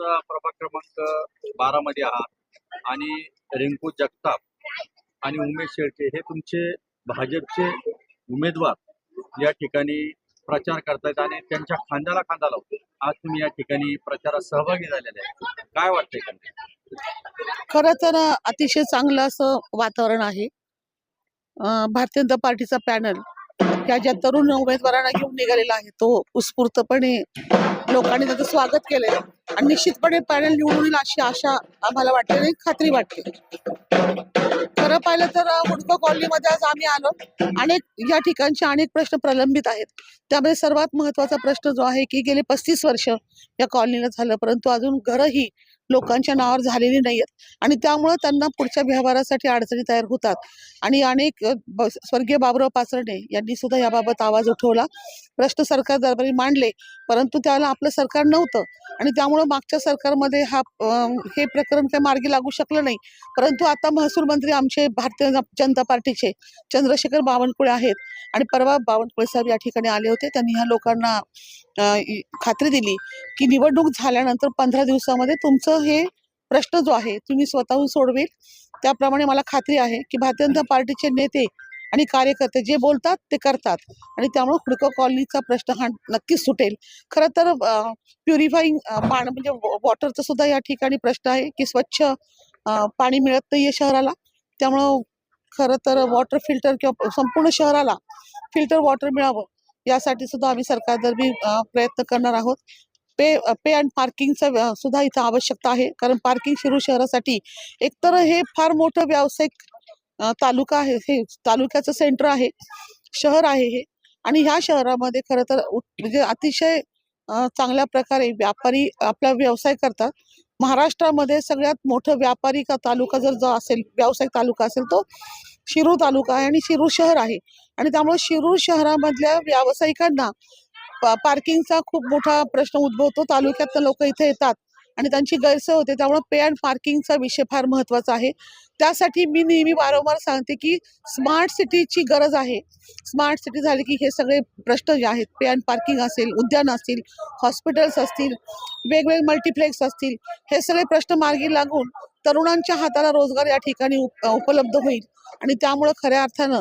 प्रभाग क्रमांक बारा मध्ये आहात. आणि रिंकू जगताप आणि उमेश शेळके हे तुमचे भाजपचे उमेदवार या ठिकाणी प्रचार करतायत आणि त्यांच्या खांद्याला खांदा लावतो. आज तुम्ही या ठिकाणी प्रचारात सहभागी झालेले आहे काय वाटतंय खर खरं तर अतिशय चांगलं असं वातावरण आहे. भारतीय जनता पार्टीचा पॅनल त्या ज्या तरुण उमेदवारांना घेऊन निघालेला आहे तो उत्स्फूर्तपणे लोकांनी त्याचं स्वागत केलंय. आणि निश्चितपणे पॅनल निवडून येईल अशी आशा आम्हाला वाटते आणि खात्री वाटते. खरं पाहिलं तर हुडको कॉलनीमध्ये आज आम्ही आलो. अनेक या ठिकाणचे अनेक प्रश्न प्रलंबित आहेत. त्यामध्ये सर्वात महत्त्वाचा प्रश्न जो आहे की गेले पस्तीस वर्ष या कॉलनीला झालं. परंतु अजून घरही लोकांच्या नावावर झालेली नाही आहेत आणि त्यामुळं त्यांना पुढच्या व्यवहारासाठी अडचणी तयार होतात. आणि अनेक स्वर्गीय बाबुराव पाचरणे यांनी सुद्धा याबाबत आवाज उठवला. प्रश्न सरकार दरबारी मांडले. परंतु त्याला आपलं सरकार नव्हतं. आणि त्यामुळं मागच्या सरकारमध्ये हा हे प्रकरण काही मार्गी लागू शकलं नाही. परंतु आता महसूल मंत्री आमचे भारतीय जनता पार्टीचे चंद्रशेखर बावनकुळे आहेत. आणि परवा बावनकुळे साहेब या ठिकाणी आले होते. त्यांनी ह्या लोकांना खात्री दिली. की निवडणूक झाल्यानंतर पंधरा दिवसामध्ये तुमचं हे प्रश्न जो आहे तुम्ही स्वतःहून सोडवेल. त्याप्रमाणे मला खात्री आहे की भारतीय जनता पार्टीचे नेते आणि कार्यकर्ते जे बोलतात ते करतात. आणि त्यामुळे हुडको कॉलनीचा प्रश्न हा नक्कीच सुटेल. खरं तर प्युरिफाईंग पाणी म्हणजे वॉटरचा सुद्धा या ठिकाणी प्रश्न आहे की स्वच्छ पाणी मिळत नाहीये शहराला. त्यामुळं खरं तर वॉटर फिल्टर किंवा संपूर्ण शहराला फिल्टर वॉटर मिळावं यासाठी सुद्धा आम्ही सरकारदरबी प्रयत्न करणार आहोत. पे पे अँड पार्किंगचा सुद्धा इथं आवश्यकता आहे. कारण पार्किंग शिरूर शहरासाठी एकतर हे फार मोठं व्यावसायिक तालुका आहे हे तालुक्याचं सेंटर आहे शहर आहे हे. आणि ह्या शहरामध्ये खरं तर म्हणजे अतिशय चांगल्या प्रकारे व्यापारी आपला व्यवसाय करतात. महाराष्ट्रामध्ये सगळ्यात मोठं व्यापारी का तालुका जर जो असेल व्यावसायिक तालुका असेल तो शिरूर तालुका आहे आणि शिरूर शहर आहे. आणि त्यामुळे शिरूर शहरामधल्या व्यावसायिकांना पार्किंगचा खूप मोठा प्रश्न उद्भवतो. तालुक्यात लोक इथे येतात. आणि त्यांची गैरसोय होते. त्यामुळे पे अँड पार्किंगचा विषय फार महत्त्वाचा आहे. त्यासाठी मी नेहमी वारंवार सांगते की स्मार्ट सिटीची गरज आहे. स्मार्ट सिटी झाली की हे सगळे प्रश्न जे आहेत पे अँड पार्किंग असेल उद्यान असतील हॉस्पिटल्स असतील वेगवेगळे मल्टिप्लेक्स असतील हे सगळे प्रश्न मार्गी लागून तरुणांच्या हाताला रोजगार या ठिकाणी उप- उपलब्ध होईल. आणि त्यामुळं खऱ्या अर्थानं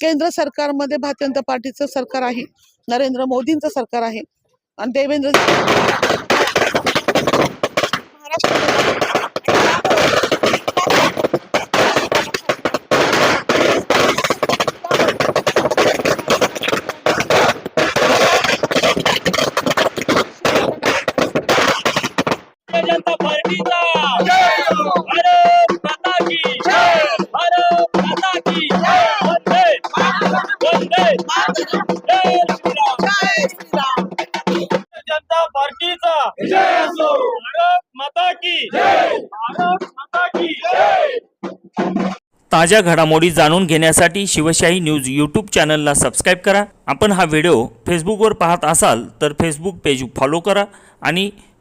केंद्र सरकारमध्ये भारतीय जनता पार्टीचं सरकार आहे. नरेंद्र मोदींचं सरकार आहे. आणि देवेंद्र जनता पार्टीचा. भारत माता की भारत माता की वंदे वंदे जय श्रीराम! भारतीय जनता पार्टीचा. भारत माता की भारत माता की ताज्या घडामोडी जाणून घेण्यासाठी शिवशाही न्यूज यूट्यूब चॅनलला सबस्क्राईब करा. आपण हा व्हिडिओ फेसबुकवर पाहत असाल तर फेसबुक पेज फॉलो करा आणि